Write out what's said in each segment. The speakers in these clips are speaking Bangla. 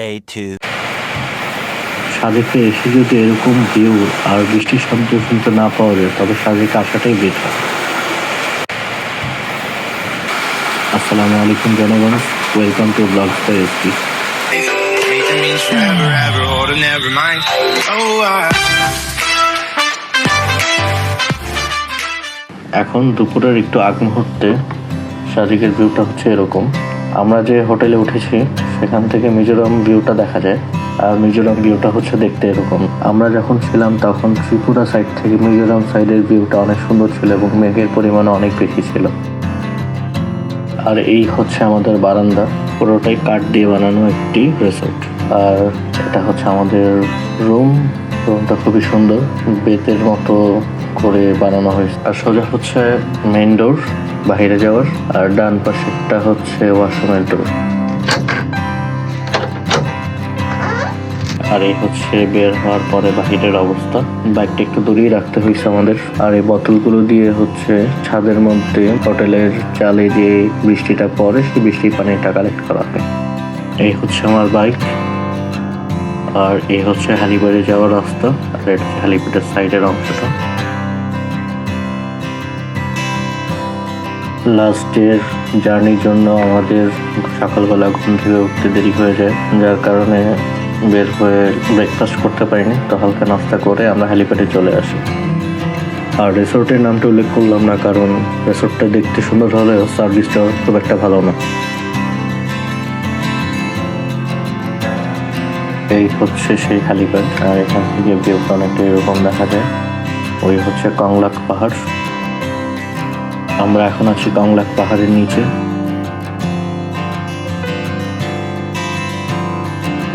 Day two. সাজেকে এসে যদি এরকম ভিউ আর বৃষ্টির শব্দ শুনতে না পাওয়া যায়, তবে সাজেকে আসাটাই বেটার আসসালামু আলাইকুম জনগণ ওয়েলকাম টু ব্লগ এসপি. এখন দুপুরের একটু আগ মুহূর্তে সাজিকের ভিউটা হচ্ছে এরকম আমরা যে হোটেলে উঠেছি সেখান থেকে মিজোরাম ভিউটা দেখা যায়। আর মিজোরাম ভিউটা হচ্ছে দেখতে এরকম। আমরা যখন ছিলাম তখন ত্রিপুরা সাইড থেকে মিজোরাম সাইডের ভিউটা অনেক সুন্দর ছিল এবং মেঘের পরিমাণ অনেক বেশি ছিল। আর এই হচ্ছে আমাদের বারান্দা। পুরোটাই কাঠ দিয়ে বানানো একটি রিসোর্ট আর এটা হচ্ছে আমাদের রুম রুমটা খুবই সুন্দর। বেতের মতো করে বানানো হয়েছে। আর সোজা হচ্ছে মেইন ডোর বাইরে যাওয়ার। আর ডান পাশেরটা হচ্ছে ওয়াশরুমের ডোর আর এই হচ্ছে বের হওয়ার পরে বাহিরের অবস্থা। বাইকটা একটু দূরেই রাখতে হয়েছে আমাদের। আর এই বোতলগুলো দিয়ে হচ্ছে ছাদের মধ্যে হোটেলের চালে যে বৃষ্টিটা পড়ে, সেই বৃষ্টির পানিটা কালেক্ট করা হয় এই হচ্ছে আমার বাইক। আর এই হচ্ছে হ্যালিপ্যাডে যাওয়ার রাস্তা। আর এটা হচ্ছে হ্যালিপ্যাডের সাইডের অংশটা। লাস্টের জার্নির জন্য আমাদের সকালবেলা ঘুম থেকে উঠতে দেরি হয়ে যায়। যার কারণে বের হয়ে ব্রেকফাস্ট করতে পারিনি, তো হালকা নাস্তা করে আমরা হ্যালিপ্যাডে চলে আসি। আর রিসোর্টের নামটা উল্লেখ করলাম না, কারণ রিসোর্টটা দেখতে সুন্দর হলেও সার্ভিসটা খুব একটা ভালো না। এই হচ্ছে সেই হ্যালিপ্যাড আর এখান থেকে ভিউটা অনেকটা এরকম দেখা যায়। ওই হচ্ছে কংলাক পাহাড়। আমরা এখন আছি কংলাক পাহাড়ের নিচে।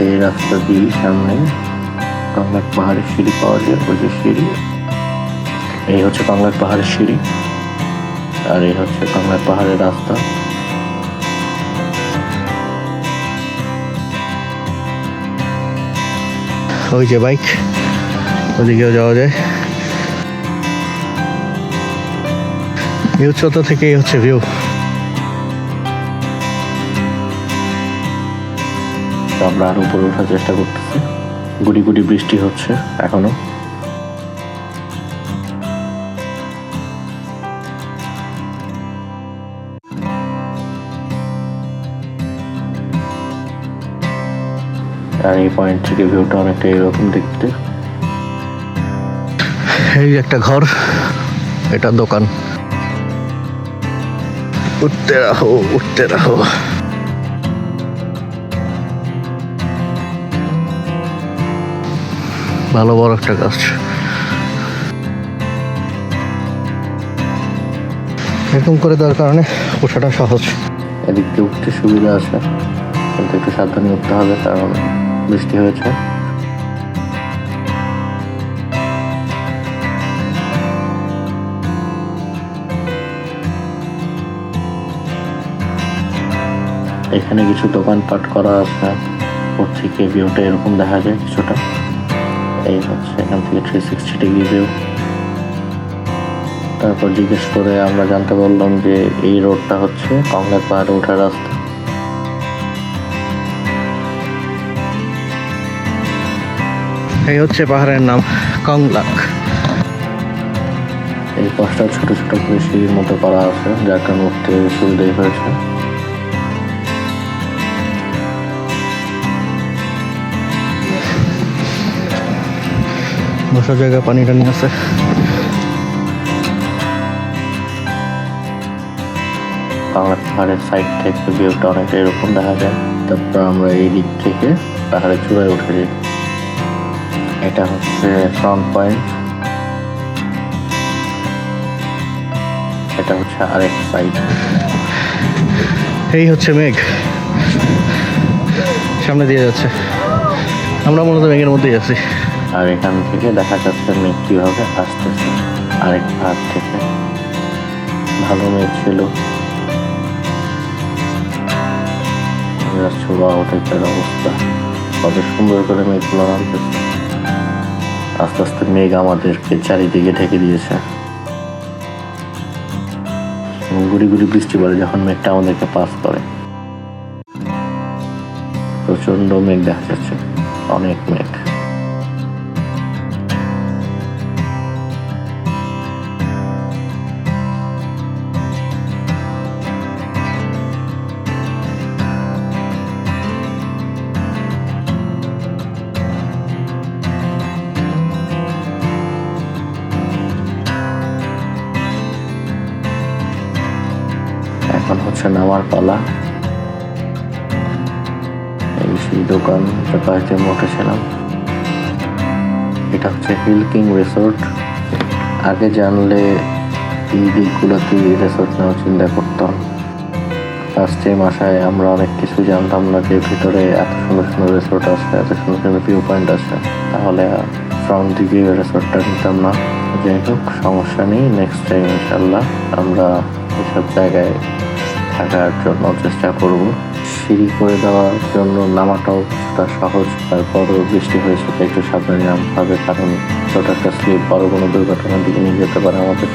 এই রাস্তা দিয়ে সামনে কংলাক পাহাড়ের সিঁড়ি পাওয়া যায়, ওই যে সিঁড়ি। এই হচ্ছে কংলাক পাহাড়ের সিঁড়ি, আর এই হচ্ছে কংলাক পাহাড়ের রাস্তা। ওই যে বাইক, ওদিকেও যাওয়া যায়। এই উচ্চতা থেকেই হচ্ছে ভিউ তো আমরা আরও উপরে ওঠার চেষ্টা করতেছি। গুড়ি গুড়ি বৃষ্টি হচ্ছে এখনও। আর এই পয়েন্ট থেকে ভিউটা অনেকটা এরকম দেখতে। এই একটা ঘর, এটা দোকান। উঠতে রাখো উঠতে রাখো ভালো, বড় একটা গাছ। এরকম করে দেওয়ার কারণে ওঠাটা সহজ। এদিক দিয়ে উঠতে সুবিধা আছে, কিন্তু একটু সাবধানে উঠতে হবে, কারণ বৃষ্টি হয়েছে। এখানে কিছু দোকানপাট করা আছে ওর থেকে ভিউটা এরকম দেখা যায় কিছুটা। এই হচ্ছে এখান থেকে থ্রি সিক্সটি ডিগ্রি ভিউ তারপর জিজ্ঞেস করে আমরা জানতে পারলাম যে এই রোডটা হচ্ছে কংলাক পাহাড়ে ওঠার রাস্তা। এই হচ্ছে পাহাড়ের নাম কংলাক। এই পাশটা ছোট ছোট করে সিঁড়ির মতো করা আছে যার কারণে উঠতে সুবিধাই হয়েছে। বসার জায়গায় পানি টানি আছে। বাংলা পাহাড়ের সাইড থেকে ভিউটা অনেকটা এরকম দেখা যায়। তারপর আমরা এই দিক থেকে পাহাড়ের চূড়ায় উঠে যাই। এটা হচ্ছে ফ্রন্ট পয়েন্ট এটা হচ্ছে আরেক সাইড এই হচ্ছে মেঘ। সামনে দিয়ে যাচ্ছে। আমরা মূলত মেঘের মধ্যেই আছি। আর এখান থেকে দেখা যাচ্ছে মেঘ কীভাবে আসতেছে। আরেক ভাগ থেকে। ভালো মেঘ ছিল। ছোড়া হোটেলের অবস্থা। কত সুন্দর করে মেঘগুলো নামতেছে আস্তে আস্তে মেঘ আমাদেরকে চারিদিকে ঢেকে দিয়েছে। গুড়ি গুড়ি বৃষ্টি পড়ে যখন মেঘটা আমাদেরকে পাস করে। প্রচণ্ড মেঘ দেখা যাচ্ছে। অনেক মেঘ। এখন হচ্ছে নামার পালা। দোকান যেটাতে আমি উঠেছিলাম এটা হচ্ছে হিল কিং রিসোর্ট। আগে জানলে এই দিকগুলোতে রিসোর্ট নেওয়ার চিন্তা করতাম। ফার্স্ট টাইম আসায় আমরা অনেক কিছু জানতাম না যে ভিতরে এত সুন্দর সুন্দর রিসোর্ট আছে, এত সুন্দর সুন্দর ভিউ পয়েন্ট আছে। তাহলে ফ্রন্ট দিকে রিসোর্টটা নিতাম না। যাই হোক সমস্যা নেই নেক্সট টাইম ইনশাল্লাহ আমরা এসব জায়গায় থাকার জন্য চেষ্টা করব। সিঁড়ি করে দেওয়ার জন্য নামাটাও কিছুটা সহজ তারপরও বৃষ্টি হয়েছে একটু সাবধানে নামতে হবে, কারণ ছোট একটা স্লিপ বড় কোনো দুর্ঘটনার দিকে নিয়ে যেতে পারে আমাদের।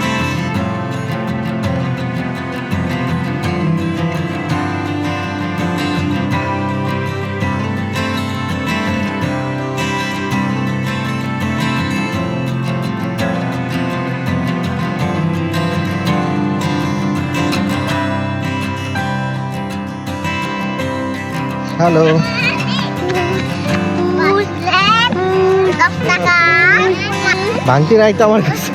টাকা ভাঙতি নাই তো আমার কাছে।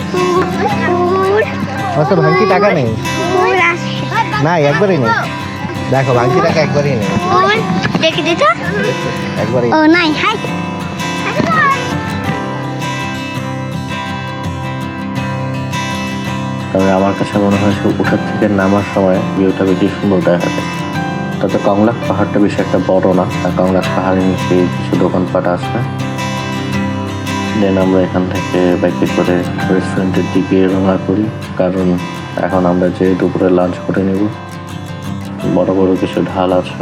আচ্ছা ভাঙতি টাকা নেই। না একবারই নেই। দেখো ভাঙতি টাকা একবারই নেই। দেখে দিত একবারই ও নাই। হাই। তবে আমার কাছে মনে হয়েছে উপর থেকে নামার সময় ভিউটা বেশি সুন্দর দেখা যায়। তাতে কংলাক পাহাড়টা বেশি একটা বড় না। আর কংলাক পাহাড়ের নিচে কিছু দোকানপাট আছে। দেন আমরা এখান থেকে বাইকে করে রেস্টুরেন্টের দিকে রওনা করি। কারণ এখন আমরা যে দুপুরে লাঞ্চ করে নেব, বড় বড় কিছু ঢাল আছে।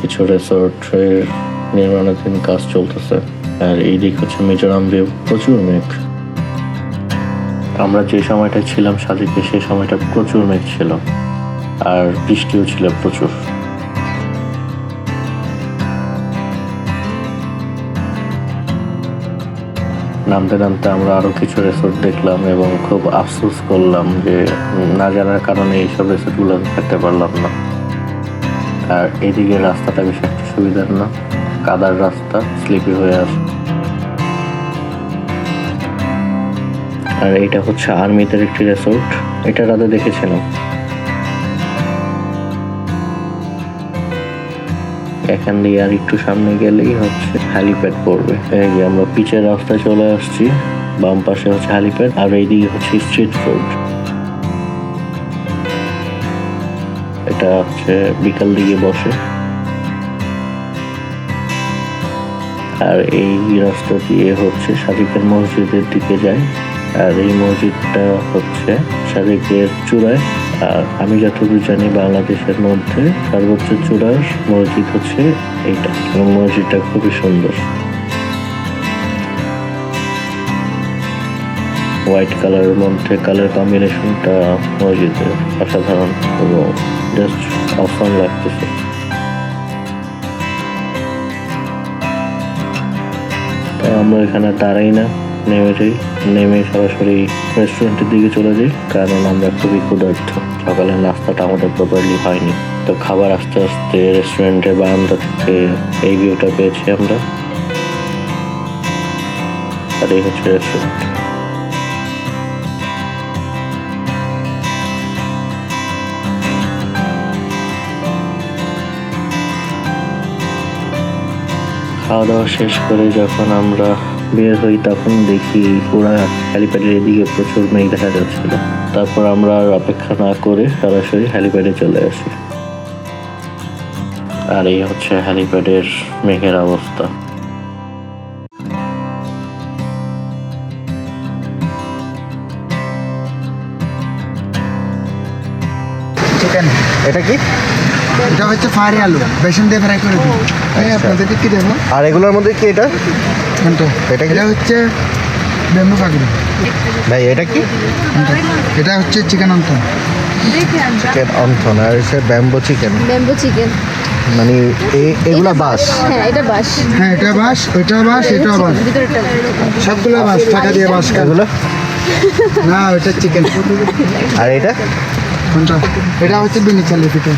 কিছু রিসোর্টের নির্মাণাধীন কাজ চলতেছে। আর এই দিক হচ্ছে মিজোরাম ভিউ প্রচুর মেঘ। আমরা যে সময়টা ছিলাম সাদিকে সেই সময়টা প্রচুর মেঘ ছিল। আর বৃষ্টিও ছিল প্রচুর। নামতে নামতে আমরা আরও কিছু রিসোর্ট দেখলাম এবং খুব আফসোস করলাম যে না জানার কারণে এইসব রিসোর্টগুলো থাকতে পারলাম না। আর এদিকে রাস্তাটা বেশ একটা সুবিধার না? কাদার রাস্তা স্লিপি হয়ে আছে আর এটা হচ্ছে আর্মিদের একটি রিসোর্ট এটা রাতে দেখেছিলাম। এখান দিয়ে আর একটু সামনে গেলেই হচ্ছে হ্যালিপ্যাড পড়বে। এই যে আমরা পিচের রাস্তায় চলে আসছি, বাম পাশে হচ্ছে হ্যালিপ্যাড আর এইদিকে হচ্ছে স্ট্রিট ফুড। এটা হচ্ছে বিকাল দিকে বসে। আর এই রাস্তা দিয়ে হচ্ছে সাদিকের মসজিদের দিকে যায়। আর এই মসজিদটা হচ্ছে সাদিকের চূড়ায়। আর আমি যতদূর জানি বাংলাদেশের মধ্যে সর্বোচ্চ চূড়ার মসজিদ হচ্ছে এইটা। এবং মসজিদটা খুবই সুন্দর। হোয়াইট কালারের মধ্যে কালার কম্বিনেশনটা মসজিদের অসাধারণ এবং জাস্ট অসম লাগতেছে। আমরা এখানে দাঁড়াই না। নেমে যাই। নেমে সরাসরি রেস্টুরেন্টের দিকে চলে যাই, কারণ আমরা খুবই ক্ষুধার্ত। সকালের নাস্তাটা আমাদের প্রপারলি হয়নি। তো খাবার আস্তে আস্তে রেস্টুরেন্টের বারান্দা থেকে এই ভিউটা পেয়েছি আমরা। আর এই হচ্ছে রেস্টুরেন্ট খাওয়া দাওয়া শেষ করে যখন আমরা বের হই তখন দেখি পুরা হ্যালিপ্যাডের এদিকে প্রচুর মেঘ দেখা যাচ্ছিল। তারপর আমরা আর অপেক্ষা না করে সরাসরি হ্যালিপ্যাডে চলে আসি। আর এই হচ্ছে হ্যালিপ্যাডের মেঘের অবস্থা। চিকেন এটা কি? এটা হচ্ছে ফায়ারি আলু। বেসন দিয়ে ফ্রাই করে দিই। এই আপনাদেরকে কি দেবো? আর এগুলোর মধ্যে কি এটা? এটা এটা হচ্ছে বেম্বু কাকড়ি ভাই এটা কি? এটা হচ্ছে চিকেন অন্তন চিকেন অন্থন আর হচ্ছে ব্যাম্বো চিকেন। Bamboo chicken. মানে এ- এগুলা বাস হ্যাঁ এটা বাস হ্যাঁ এটা বাস ওইটা বাস এটাও বাস সবগুলো বাস টাকা দিয়ে বাস এগুলো? না ওইটা চিকেন। আর এটা? কোনটা? এটা হচ্ছে বিনি চালের পিঠে।